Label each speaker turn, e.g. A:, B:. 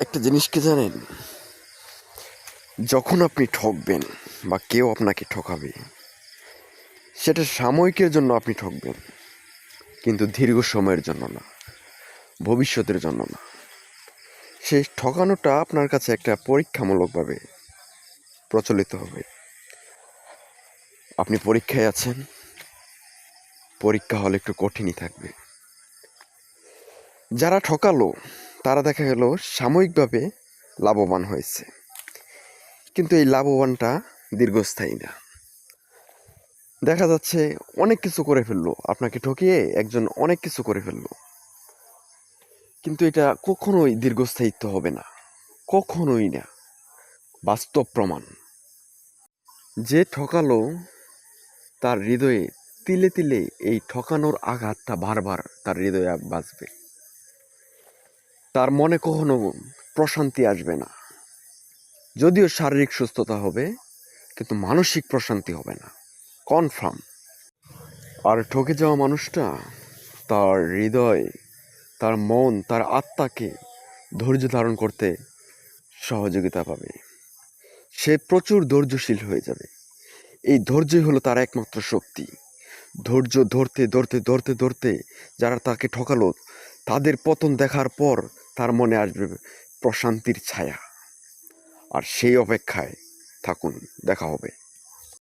A: একটা জিনিস কি জানেন? যখন আপনি ঠকবেন বা কেউ আপনাকে ঠকাবে, সেটা সাময়িকের জন্য আপনি ঠকবেন, কিন্তু দীর্ঘ সময়ের জন্য না, ভবিষ্যতের জন্য না। সেই ঠকানোটা আপনার কাছে একটা পরীক্ষামূলকভাবে প্রচলিত হবে। আপনি পরীক্ষায় আছেন, পরীক্ষা হলে একটু কঠিনই থাকবে। যারা ঠকালো তারা দেখা গেল সাময়িকভাবে লাভবান হয়েছে। কিন্তু এই লাভবানটা দীর্ঘস্থায়ী না। দেখা যাচ্ছে অনেক কিছু করে ফেলল। আপনাকে ঠকিয়ে একজন অনেক কিছু করে ফেলল। কিন্তু এটা কখনোই দীর্ঘস্থায়িত্ব হবে না। কখনোই না। বাস্তব প্রমাণ। যে ঠকালো, তার হৃদয়ে তিলে তিলে এই ঠকানোর আঘাতটা বারবার তার হৃদয়ে বাজবে তার মনে কখনো প্রশান্তি আসবে না। যদিও শারীরিক সুস্থতা হবে, কিন্তু মানসিক প্রশান্তি হবে না। কনফার্ম। আর ঠকে যাওয়া মানুষটা, তার হৃদয়, তার মন, তার আত্মাকে ধৈর্য ধারণ করতে সহযোগিতা পাবে। সে প্রচুর ধৈর্যশীল হয়ে যাবে। এই ধৈর্যই হলো তার একমাত্র শক্তি। ধৈর্য ধরতে ধরতে ধরতে ধরতে যারা তাকে ঠকালো, তাদের পতন দেখার পর তার মনে আসবে প্রশান্তির ছায়া। আর সেই অপেক্ষায় থাকুন দেখা হবে।